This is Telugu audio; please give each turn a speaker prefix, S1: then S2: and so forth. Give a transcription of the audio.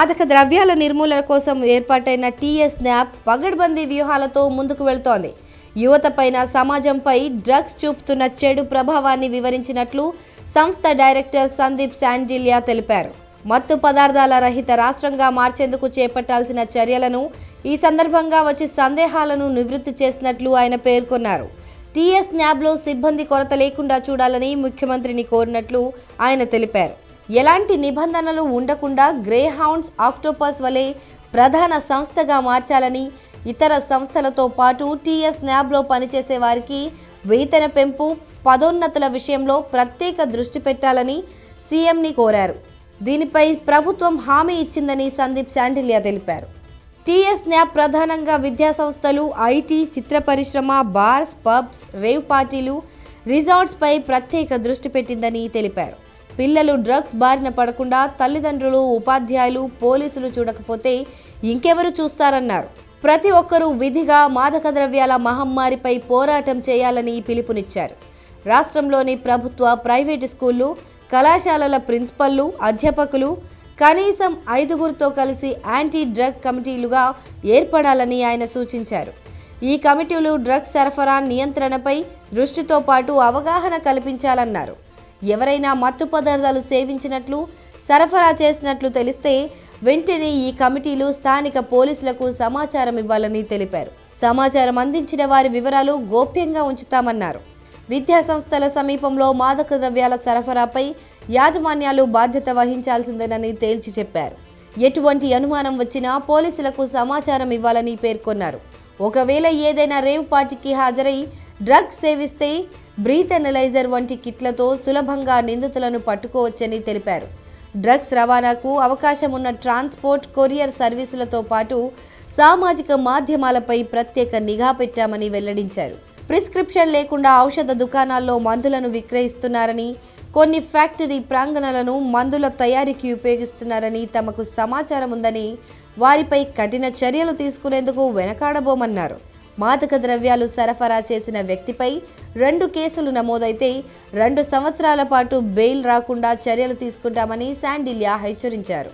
S1: మాదక ద్రవ్యాల నిర్మూలన కోసం ఏర్పాటైన టీఎస్ న్యాప్ పగడ్బందీ వ్యూహాలతో ముందుకు వెళ్తోంది. యువతపైన సమాజంపై డ్రగ్స్ చూపుతున్న చెడు ప్రభావాన్ని వివరించినట్లు సంస్థ డైరెక్టర్ సందీప్ శాండిలియా తెలిపారు. మత్తు పదార్థాల రహిత రాష్ట్రంగా మార్చేందుకు చేపట్టాల్సిన చర్యలను ఈ సందర్భంగా వచ్చే సందేహాలను నివృత్తి చేసినట్లు ఆయన పేర్కొన్నారు. టీఎస్ న్యాబ్లో సిబ్బంది కొరత లేకుండా చూడాలని ముఖ్యమంత్రిని కోరినట్లు ఆయన తెలిపారు. ఎలాంటి నిబంధనలు ఉండకుండా గ్రే హౌండ్స్ ఆక్టోపస్ వలె ప్రధాన సంస్థగా మార్చాలని ఇతర సంస్థలతో పాటు టీఎస్ న్యాబ్లో పనిచేసే వారికి వేతన పెంపు పదోన్నతుల విషయంలో ప్రత్యేక దృష్టి పెట్టాలని సీఎంని కోరారు. దీనిపై ప్రభుత్వం హామీ ఇచ్చిందని సందీప్ శాండిలియా తెలిపారు. టీఎస్ న్యాప్ ప్రధానంగా విద్యా సంస్థలు ఐటీ చిత్ర పరిశ్రమ బార్స్ పబ్స్ రేవ్ పార్టీలు రిజార్ట్స్పై ప్రత్యేక దృష్టి పెట్టిందని తెలిపారు. పిల్లలు డ్రగ్స్ బారిన పడకుండా తల్లిదండ్రులు ఉపాధ్యాయులు పోలీసులు చూడకపోతే ఇంకెవరు చూస్తారన్నారు. ప్రతి ఒక్కరూ విధిగా మాదక ద్రవ్యాల మహమ్మారిపై పోరాటం చేయాలని పిలుపునిచ్చారు. రాష్ట్రంలోని ప్రభుత్వ ప్రైవేటు స్కూళ్ళు కళాశాలల ప్రిన్సిపల్లు అధ్యాపకులు కనీసం ఐదుగురితో కలిసి యాంటీ డ్రగ్ కమిటీలుగా ఏర్పడాలని ఆయన సూచించారు. ఈ కమిటీలు డ్రగ్స్ సరఫరా నియంత్రణపై దృష్టితో పాటు అవగాహన కల్పించాలన్నారు. ఎవరైనా మత్తు పదార్థాలు సేవించినట్లు సరఫరా చేసినట్లు తెలిస్తే వెంటనే ఈ కమిటీలు స్థానిక పోలీసులకు సమాచారం ఇవ్వాలని తెలిపారు. సమాచారం అందించిన వారి వివరాలు గోప్యంగా ఉంచుతామన్నారు. విద్యా సంస్థల సమీపంలో మాదక ద్రవ్యాల సరఫరాపై యాజమాన్యాలు బాధ్యత వహించాల్సిందేనని తేల్చి చెప్పారు. ఎటువంటి అనుమానం వచ్చినా పోలీసులకు సమాచారం ఇవ్వాలని పేర్కొన్నారు. ఒకవేళ ఏదైనా రేవ్ పార్టీకి హాజరై డ్రగ్స్ సేవిస్తే బ్రీత్ ఎనలైజర్ వంటి కిట్లతో సులభంగా నిందితులను పట్టుకోవచ్చని తెలిపారు. డ్రగ్స్ రవాణాకు అవకాశం ఉన్న ట్రాన్స్పోర్ట్ కొరియర్ సర్వీసులతో పాటు సామాజిక మాధ్యమాలపై ప్రత్యేక నిఘా పెట్టామని వెల్లడించారు. ప్రిస్క్రిప్షన్ లేకుండా ఔషధ దుకాణాల్లో మందులను విక్రయిస్తున్నారని కొన్ని ఫ్యాక్టరీ ప్రాంగణాలను మందుల తయారీకి ఉపయోగిస్తున్నారని తమకు సమాచారం ఉందని వారిపై కఠిన చర్యలు తీసుకునేందుకు వెనకాడబోమన్నారు. మాదక ద్రవ్యాలు సరఫరా చేసిన వ్యక్తిపై రెండు కేసులు నమోదైతే రెండు సంవత్సరాల పాటు బెయిల్ రాకుండా చర్యలు తీసుకుంటామని శాండిల్యా హెచ్చరించారు.